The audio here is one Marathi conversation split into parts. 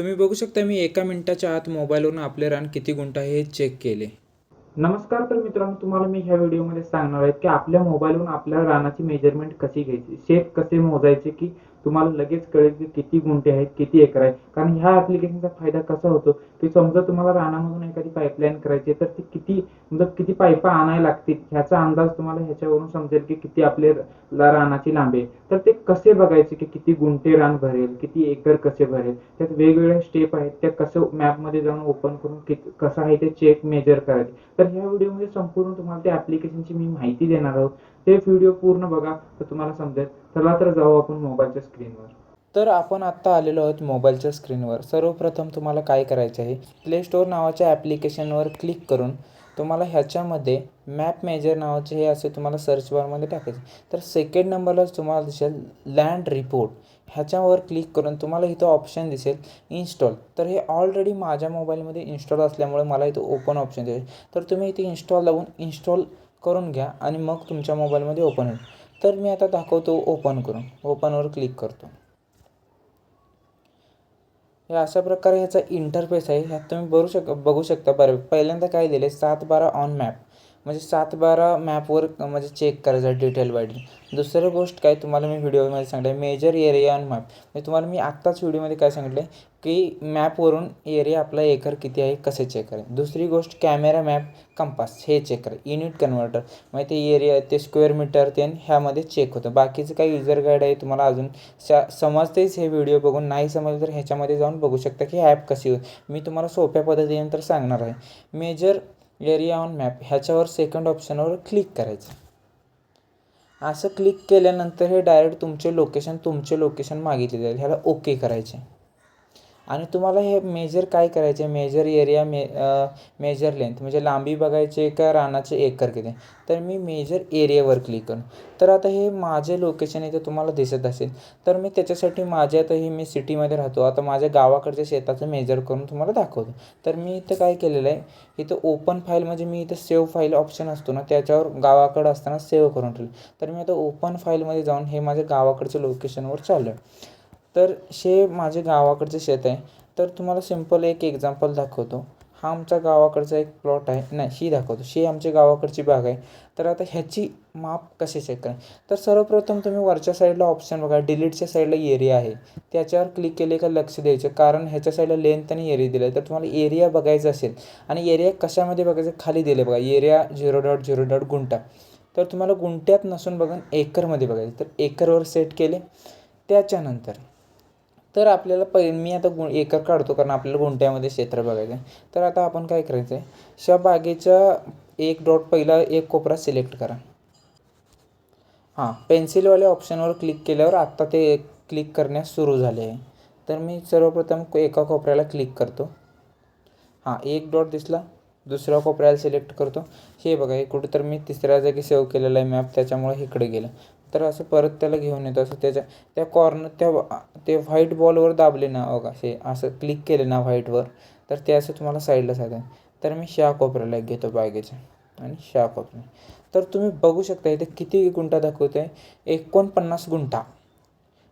तुम्ही बघू शकता मी एका मिनिटाच्या आत मोबाईलवरून आपले रान किती गुंठ आहे हे चेक केले. नमस्कार तर मित्रांनो तुम्हाला मी ह्या व्हिडिओमध्ये सांगणार आहे की आपल्या मोबाईलवरून आपल्या रानाची मेजरमेंट कशी घ्यायची? शेप कसे मोजायचे की तुम्हाला लगेच कळेल की किती गुंठे आहेत किती एकर आहे कारण ह्या ऍप्लिकेशनचा फायदा कसा होतो? की समजा तुम्हाला रानामधून एखादी पाईपलाईन करायची तर ती किती म्हणजे किती पाईपा आणायला लागतील? ह्याचा अंदाज तुम्हाला ह्याच्यावरून समजेल की किती आपले रानाची लांबी आहे. तर ते कसे बघायचे की किती गुंठे रान भरेल किती एकर कसे भरेल? त्यात वेगवेगळ्या स्टेप आहेत त्या कसं मॅपमध्ये जाऊन ओपन करून कसं आहे ते चेक मेजर करायचे. तर ह्या व्हिडिओमध्ये संपूर्ण तुम्हाला त्या ऍप्लिकेशनची मी माहिती देणार आहोत. ते व्हिडिओ पूर्ण बघा तर तुम्हाला समजेल. चला तर जाऊ आपण मोबाईलच्या स्क्रीनवर तर आपण आत्ता आलेलो आहोत मोबाईलच्या स्क्रीनवर सर्वप्रथम तुम्हाला काय करायचं आहे प्ले स्टोअर नावाच्या ॲप्लिकेशनवर क्लिक करून तुम्हाला ह्याच्यामध्ये मॅप मेजर नावाचे हे असे तुम्हाला सर्च बारमध्ये टाकायचे. तर सेकंड नंबरलाच तुम्हाला दिसेल लँड रिपोर्ट ह्याच्यावर क्लिक करून तुम्हाला इथं ऑप्शन दिसेल इन्स्टॉल तर हे ऑलरेडी माझ्या मोबाईलमध्ये इन्स्टॉल असल्यामुळे मला इथं ओपन ऑप्शन दिसेल. तर तुम्ही इथे इन्स्टॉल लावून इन्स्टॉल करून घ्या आणि मग तुमच्या मोबाईलमध्ये ओपन होईल. तर मी आता दाखवतो ओपन करून. ओपनवर क्लिक करतो. हे अशा प्रकारे ह्याचा इंटरफेस आहे. ह्यात तुम्ही बघू शक बघू शकता बरं. पहिल्यांदा काय दिले सात बारा ऑन मॅप म्हणजे सात बारा मॅपवर म्हणजे चेक करायचं डिटेल वाईडली दुसरं गोष्ट काय तुम्हाला मी व्हिडिओमध्ये सांगितलं मेजर एरिया ऑन मॅप म्हणजे तुम्हाला मी आत्ताच व्हिडिओमध्ये काय सांगितलं आहे की मॅपवरून एरिया आपला एकर किती आहे कसे चेक करेल दुसरी गोष्ट कॅमेरा मॅप कंपास हे चेक करा युनिट कन्व्हर्टर म्हणजे ते एरिया ते स्क्वेअर मीटर ते ह्यामध्ये चेक होतं. बाकीचं काही युजर गाईड आहे तुम्हाला अजून स समजतेच हे व्हिडिओ बघून नाही समजलं तर ह्याच्यामध्ये जाऊन बघू शकता की ॲप कशी होईल मी तुम्हाला सोप्या पद्धतीने तर सांगणार आहे. मेजर एरिया ऑन मॅप ह्याच्यावर सेकंड ऑप्शनवर क्लिक करायचं. असं क्लिक केल्यानंतर हे डायरेक्ट तुमचे लोकेशन तुमचे लोकेशन मागितले जाईल ह्याला ओके करायचे आणि तुम्हाला हे मेजर काय करायचे मेजर एरिया मे मेजर लेंथ म्हणजे लांबी बघायचे का रानाचे एकर किती? तर मी मेजर एरियावर क्लिक करू. तर आता हे माझे लोकेशन इथे तुम्हाला दिसत असेल. तर मी त्याच्यासाठी माझ्या आता हे मी सिटीमध्ये राहतो. आता माझ्या गावाकडच्या शेताचं मेजर करून तुम्हाला दाखवतो. तर मी इथं काय केलेलं आहे? इथं ओपन फाईल म्हणजे मी इथं सेव्ह फाईल ऑप्शन असतो ना त्याच्यावर गावाकडं असताना सेव्ह करून ठेवलं. तर मी आता ओपन फाईलमध्ये जाऊन हे माझ्या गावाकडच्या लोकेशनवर चालू आहे तर हे माझे गावाकडचे शेत आहे. तर तुम्हाला सिंपल एक एक्झाम्पल दाखवतो. हा आमच्या गावाकडचा एक प्लॉट आहे. नाही ही दाखवतो. ही आमच्या गावाकडची बाग आहे. तर आता ह्याची माप कसे चेक करा तर सर्वप्रथम तुम्ही वरच्या साईडला ऑप्शन बघा. डिलीटच्या साईडला एरिया आहे. त्याच्यावर क्लिक केले का लक्ष द्यायचं. कारण ह्याच्या साईडला लेंथ आणि एरिया दिलं आहे तर तुम्हाला एरिया बघायचा असेल आणि एरिया कशामध्ये बघायचं? खाली दिले बघा. Area zero dot zero dot गुंटा तर तुम्हाला गुंट्यात नसून बघा एकरमध्ये बघायचं. तर एकरवर सेट केले. त्याच्यानंतर तर आपल्याला पहि मी आता गु एकर काढतो कारण आपल्याला गुंठ्यामध्ये क्षेत्र बघायचं आहे तर आता आपण काय करायचं आहे ह्या बागेच्या एक डॉट पहिला एक कोपरा सिलेक्ट करा. हां पेन्सिलवाल्या ऑप्शनवर क्लिक केल्यावर आत्ता ते क्लिक करण्यास सुरू झाले आहे. तर मी सर्वप्रथम एका कोपऱ्याला क्लिक करतो. हां एक डॉट दिसला. दुसऱ्या कोपऱ्याला सिलेक्ट करतो. हे बघा हे कुठं तर मी तिसऱ्या जागी सेव्ह केलेला आहे मॅप त्याच्यामुळे इकडे गेलं. तर असं परत त्याला घेऊन येतो असं त्याच्या त्या कॉर्नर त्या ते व्हाईट बॉलवर दाबले ना हो बघा हे असं क्लिक केले ना व्हाईटवर तर ते असं तुम्हाला साईडला साधं तर मी शा कोपऱ्याला एक घेतो बागेच्या आणि शा कोपऱ्या तर तुम्ही बघू शकता इथे किती गुंठा दाखवतो आहे एकोणपन्नास गुंठा.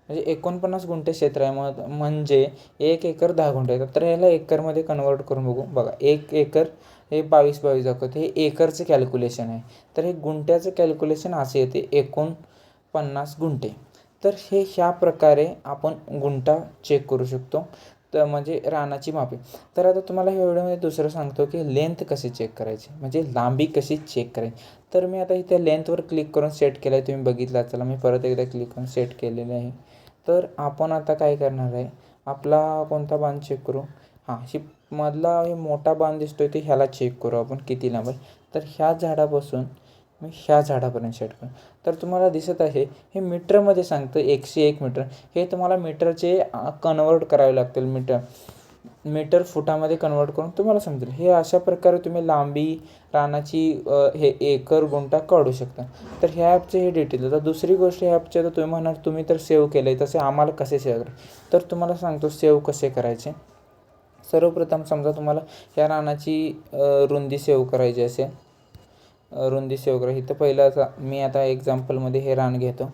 म्हणजे एकोणपन्नास गुंठे क्षेत्र आहे मग म्हणजे एक एकर दहा गुंठे येतात तर याला एकरमध्ये कन्वर्ट करून बघू. बघा एक एकर हे बावीस बावीस दाखवते. हे एकरचं कॅल्क्युलेशन आहे. तर हे गुंठ्याचं कॅल्क्युलेशन असे येते. एकोणपन्नास गुंठे. तर हे ह्या प्रकारे आपण गुंठा चेक करू शकतो. तर म्हणजे रानाची मापे. तर आता तुम्हाला ह्या व्हिडिओमध्ये दुसरं सांगतो की लेंथ कशी चेक करायची? म्हणजे लांबी कशी चेक करायची? तर मी आता इथे लेंथवर क्लिक करून सेट केलं आहे तुम्ही बघितला चला मी परत एकदा क्लिक करून सेट केलेलं आहे. तर आपण आता काय करणार आहे? आपला कोणता बांध चेक करू? हां ही मधला हे मोठा बांध दिसतो आहे ते ह्याला चेक करू आपण किती लांब आहे? तर ह्या झाडापासून मी ह्या झाडापर्यंत सेट करू. तर तुम्हाला दिसत आहे हे मीटरमध्ये सांगतं एकशे एक मीटर हे तुम्हाला मीटरचे कन्वर्ट करावे लागतील मीटर मीटर फुटामध्ये कन्वर्ट करून तुम्हाला समजेल. हे अशा प्रकारे तुम्ही लांबी रानाची हे एकर गुंठा काढू शकता. तर ह्या ॲपचे हे डिटेल आता दुसरी गोष्ट ह्या ॲपचे तर तुम्ही म्हणाल तुम्ही तर सेव्ह केलं आहे तसे आम्हाला कसे सेव्ह करा तर तुम्हाला सांगतो सेव्ह कसे करायचे? सर्वप्रथम समजा तुम्हाला ह्या रानाची रुंदी सेव्ह करायची असेल रुंदी सेव्ह करा. इथं पहिलं आता मी आता एक्झाम्पलमध्ये हे रान घेतो.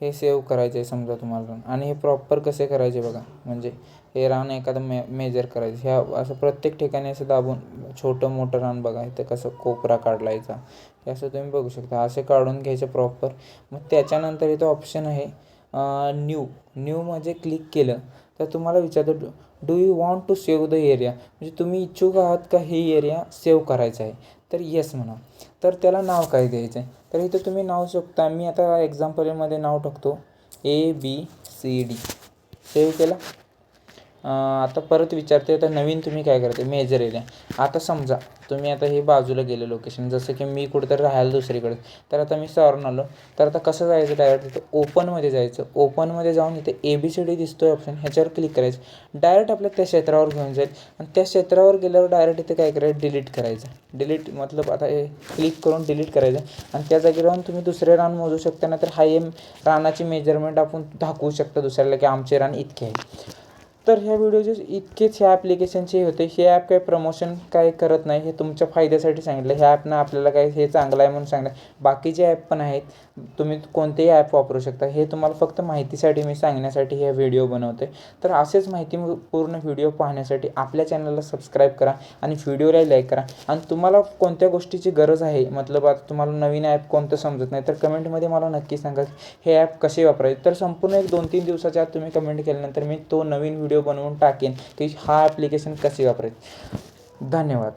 हे सेव्ह करायचं आहे समजा तुम्हाला रान आणि हे प्रॉपर कसे करायचे बघा. म्हणजे हे रान एखादं मे मेजर करायचं. ह्या असं प्रत्येक ठिकाणी असं दाबून छोटं मोठं रान बघा. इथं कसं कोपरा काढलायचा. हे असं तुम्ही बघू शकता. असे काढून घ्यायचे प्रॉपर मग त्याच्यानंतर इथं ऑप्शन आहे न्यू न्यू म्हणजे क्लिक केलं तर तुम्हाला विचारतं do you want to save the area म्हणजे तुम्ही इच्छुक आहात का ही एरिया सेव्ह करायचा आहे? तर येस म्हणा. तर त्याला नाव काय द्यायचं आहे तर इथं तुम्ही नाव शकता मी आता एक्झाम्पलमध्ये नाव टाकतो. A B C D save केला? आता परत विचारते आता नवीन तुम्ही काय करते मेजर एरिया आता समजा तुम्ही आता हे बाजूला गेले लोकेशन जसं की मी कुठेतरी राहायला दुसरीकडे. तर आता मी सॉरून आलो. तर आता कसं जायचं डायरेक्ट तिथं? ओपनमध्ये जायचं. ओपनमध्ये जाऊन इथे ए बी सी डी दिसतोय ऑप्शन ह्याच्यावर क्लिक करायचं. डायरेक्ट आपल्या त्या क्षेत्रावर घेऊन जाईल. आणि त्या क्षेत्रावर गेल्यावर डायरेक्ट इथे काय करायचं? डिलीट करायचं. डिलीट मतलब आता हे क्लिक करून डिलीट करायचं. आणि त्या जागी राहून तुम्ही दुसरे रान मोजू शकता. नाहीतर हाय एम रानाची मेजरमेंट आपण दाखवू शकता दुसऱ्याला की आमचे रान इतके आहे तर ह्या व्हिडिओचे इतकेच ह्या ॲप्लिकेशनचे होते हे ॲप काय प्रमोशन काय करत नाही हे तुमच्या फायद्यासाठी सांगितलं. ह्या ॲपनं आपल्याला काय हे चांगलं आहे म्हणून सांगितलं. बाकीचे ॲप पण आहेत तुम्ही कोणतेही ॲप वापरू शकता. हे तुम्हाला फक्त माहितीसाठी मी सांगण्यासाठी हे व्हिडिओ बनवते. तर असेच माहिती पूर्ण व्हिडिओ पाहण्यासाठी आपल्या चॅनलला सबस्क्राईब करा आणि व्हिडिओला लाईक करा. आणि तुम्हाला कोणत्या गोष्टीची गरज आहे? मतलब आता तुम्हाला नवीन ॲप कोणतं समजत नाही तर कमेंटमध्ये मला नक्की सांगा हे ॲप कसे वापरायचे? तर संपूर्ण एक दोन तीन दिवसाच्या आत तुम्ही कमेंट केल्यानंतर मी तो नवीन व्हिडिओ व्हिडिओ बनवून टाकेन की हा ॲप्लिकेशन कसे वापरायचे? धन्यवाद.